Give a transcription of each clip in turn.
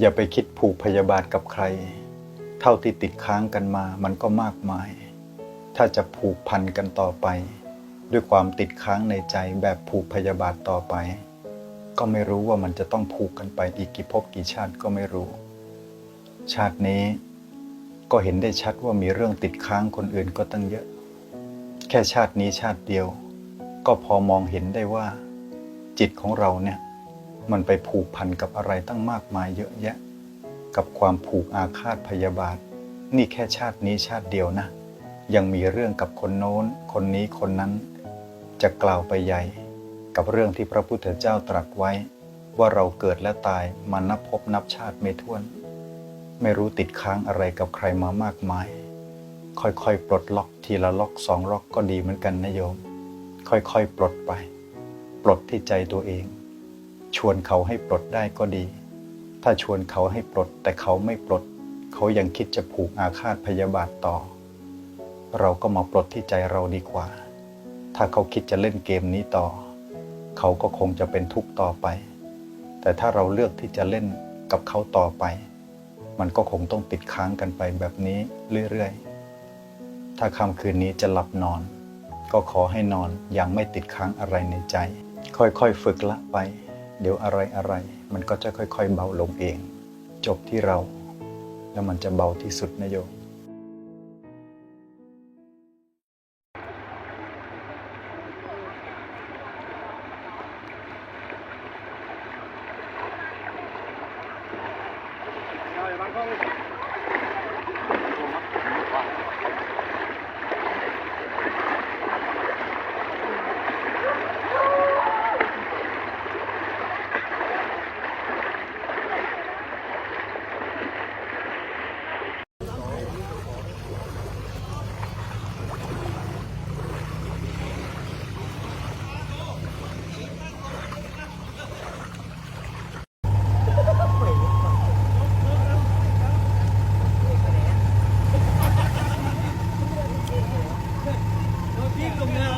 อย่าไปคิดผูกพยาบาทกับใคร เท่าที่ติดค้างกันมามันก็มากมาย ถ้าจะผูกพันกันต่อไป ด้วยความติดค้างในใจแบบผูกพยาบาทต่อไป ก็ไม่รู้ว่ามันจะต้องผูกกันไปอีกกี่ภพกี่ชาติก็ไม่รู้ ชาตินี้ก็เห็นได้ชัดว่ามีเรื่องติดค้างคนอื่นก็ตั้งเยอะ แค่ชาตินี้ชาติเดียว ก็พอมองเห็นได้ว่า จิตของเราเนี่ย มันไปผูกพันกับอะไรตั้งมากมายเยอะแยะ กับความผูกอาฆาตพยาบาท นี่แค่ชาตินี้ชาติเดียวนะ ยังมีเรื่องกับคนโน้น คนนี้คนนั้น จะกล่าวไปใหญ่ กับเรื่องที่พระพุทธเจ้าตรัสไว้ ว่าเราเกิดและตายมานับพบนับชาติไม่ถ้วน ไม่รู้ติดค้างอะไรกับใครมามากมาย ค่อยๆ ปลดล็อกทีละล็อกสองล็อกก็ดีเหมือนกันนะโยม ค่อยๆ ปลดไป ปลดที่ใจตัวเอง ชวนเขาให้ปลดได้ก็ดี ถ้าชวนเขาให้ปลดแต่เขาไม่ปลด เขายังคิดจะผูกอาฆาตพยาบาทต่อ เราก็มาปลดที่ใจเราดีกว่า ถ้าเขาคิดจะเล่นเกมนี้ต่อ เขาก็คงจะเป็นทุกข์ต่อไป แต่ถ้าเราเลือกที่จะเล่นกับเขาต่อไป มันก็คงต้องติดค้างกันไปแบบนี้เรื่อยๆ ถ้าค่ำคืนนี้จะหลับนอน ก็ขอให้นอนอย่างไม่ติดค้างอะไรในใจ ค่อยๆ ฝึกละไป เดี๋ยวอะไรอะไรๆมันก็จะค่อย ๆ เบาลงเอง จบที่เรา แล้วมันจะเบาที่สุดนะโยม อ่า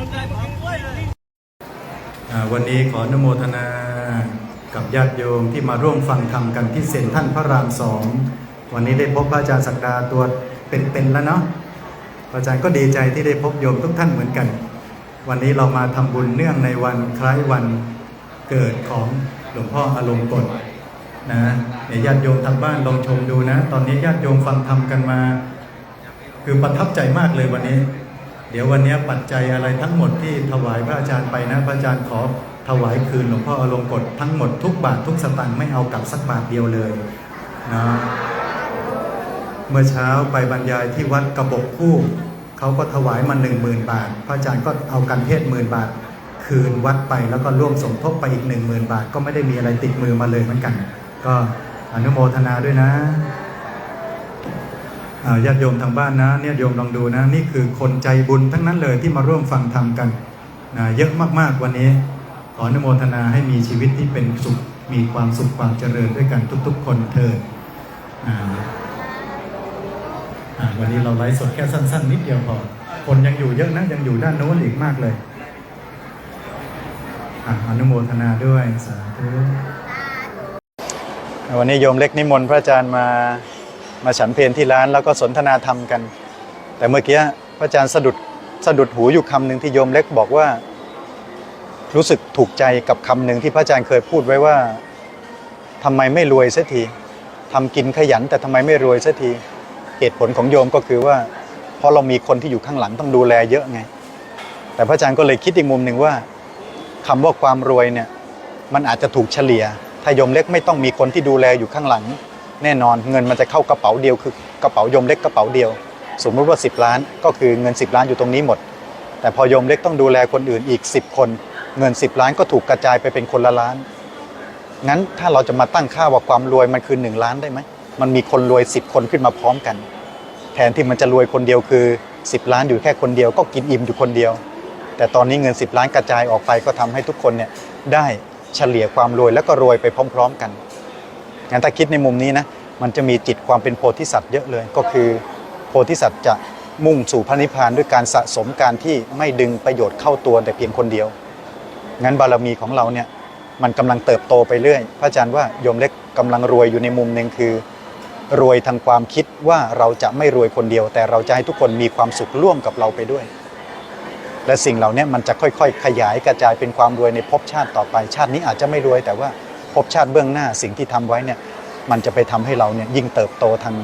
วันนี้ขออนุโมทนากับญาติโยมที่มาร่วมฟังธรรมกันที่เซ็นทรัลพระรามสอง วันนี้ได้พบพระอาจารย์ศักดาตัวเป็นๆแล้วเนาะพระอาจารย์ก็ดีใจที่ได้พบโยมทุกท่านเหมือนกัน วันนี้เรามาทำบุญเนื่องในวันคล้ายวันเกิดของหลวงพ่ออารมณ์กฎนะเดี๋ยวญาติโยมทางบ้านลองชมดูนะ ตอนนี้ญาติโยมฟังธรรมกันมา คือประทับใจมากเลยวันนี้ เดี๋ยววันนี้ปัจจัยอะไรทั้งหมดที่ถวายพระอาจารย์ไปนะ พระอาจารย์ขอถวายคืนหลวงพ่ออารมณ์กฎทั้งหมดทุกบาททุกสตางค์ไม่เอากลับสักบาทเดียวเลยนะเมื่อเช้าไปบรรยายที่วัดกระบอกคู่เขาก็ถวายมาหนึ่งหมื่นบาท พระอาจารย์ก็เอากันเทศหมื่นบาท คืนวัดไปแล้วก็ร่วมสมทบไปอีกหนึ่งหมื่นบาท ก็ไม่ได้มีอะไรติดมือมาเลยเหมือนกัน ก็อนุโมทนาด้วยนะ ญาติโยมทางบ้านนะเนี่ยโยมลองดูนะ นี่คือคนใจบุญทั้งนั้นเลยที่มาร่วมฟังธรรมกันนะเยอะมากๆวันนี้ ขออนุโมทนาให้มีชีวิตที่เป็นสุขมีความสุขความเจริญด้วยกันทุก ๆ คนเถิดวันนี้เราไลฟ์สดแค่สั้น ๆ นิดเดียวพอ คนยังอยู่เยอะนะยังอยู่ด้านโน้นอีกมากเลยอ่าอนุโมทนาด้วยสาธุวันนี้โยมเล็กนิมนต์พระอาจารย์มา มาฉันเพลที่ร้านแล้วก็สนทนาธรรมกัน แต่เมื่อกี้พระอาจารย์สะดุดสะดุดหูอยู่คำหนึ่งที่โยมเล็กบอกว่า รู้สึกถูกใจกับคำหนึ่งที่พระอาจารย์เคยพูดไว้ว่าทำไมไม่รวยสักทีทำกินขยันแต่ทำไมไม่รวยสักทีเหตุผลของโยมก็คือว่า เพราะเรามีคนที่อยู่ข้างหลังต้องดูแลเยอะไง แต่พระอาจารย์ก็เลยคิดอีกมุมหนึ่งว่าคำว่าความรวยเนี่ยมันอาจจะถูกเฉลี่ยถ้าโยมเล็กไม่ต้องมีคนที่ดูแลอยู่ข้างหลัง แน่นอนเงินมันจะเข้ากระเป๋าเดียวคือกระเป๋ายมเล็กกระเป๋าเดียว สมมติว่า 10 ล้านก็คือเงิน 10 ล้านอยู่ตรงนี้หมด แต่พอยมเล็กต้องดูแลคนอื่นอีก 10 คน เงิน 10 ล้านก็ถูกกระจายไปเป็นคนละล้าน งั้นถ้าเราจะมาตั้งค่าว่าความรวยมันคือ 1 ล้านได้ไหมมันมีคนรวย 10 คนขึ้นมาพร้อมกัน แทนที่มันจะรวยคนเดียวคือ 10 ล้านอยู่แค่คนเดียวก็กินอิ่มอยู่คนเดียว แต่ตอนนี้เงิน 10 ล้านกระจายออกไปก็ทำให้ทุกคนเนี่ยได้เฉลี่ยความรวยแล้วก็รวยไปพร้อม ๆ กัน งั้นถ้าคิดในมุมนี้นะมันจะมีจิตความเป็นโพธิสัตว์เยอะเลย ก็คือโพธิสัตว์จะมุ่งสู่พระนิพพานด้วยการสะสมการที่ไม่ดึงประโยชน์เข้าตัวแต่เพียงคนเดียว งั้นบารมีของเราเนี่ยมันกำลังเติบโตไปเรื่อย พระอาจารย์ว่าโยมเล็กกำลังรวยอยู่ในมุมหนึ่งคือ รวยทางความคิดว่าเราจะไม่รวยคนเดียว แต่เราจะให้ทุกคนมีความสุขร่วมกับเราไปด้วย และสิ่งเหล่านี้มันจะค่อยๆ ขยายกระจายเป็นความรวยในภพชาติต่อไป ชาตินี้อาจจะไม่รวยแต่ว่า ภพชาติเบื้องหน้าสิ่งที่ทำไว้เนี่ยมันจะไปทำให้เราเนี่ยยิ่งเติบโตทาง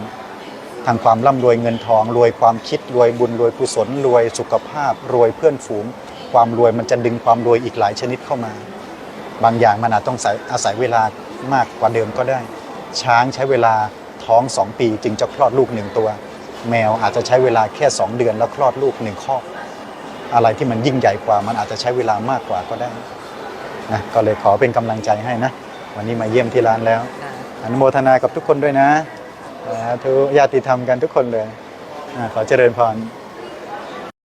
ทางความร่ำรวยเงินทอง รวยความคิดรวยบุญรวยกุศลรวยสุขภาพ รวยเพื่อนฝูง ความรวยมันจะดึงความรวยอีกหลายชนิดเข้ามา บางอย่างมันอาจต้องอาศัยเวลามากกว่าเดิมก็ได้ ช้างใช้เวลาท้องสองปีจึงจะคลอดลูกหนึ่งตัว แมวอาจจะใช้เวลาแค่สองเดือนแล้วคลอดลูกหนึ่งคอกอะไรที่มันยิ่งใหญ่กว่ามันอาจจะใช้เวลามากกว่าก็ได้นะก็เลยขอเป็นกำลังใจให้นะ วันนี้มาเยี่ยมที่ร้านแล้วค่ะอนุโมทนากับทุกคนด้วยนะสาธุญาติธรรมกันทุกคนเลยอาขอเจริญพร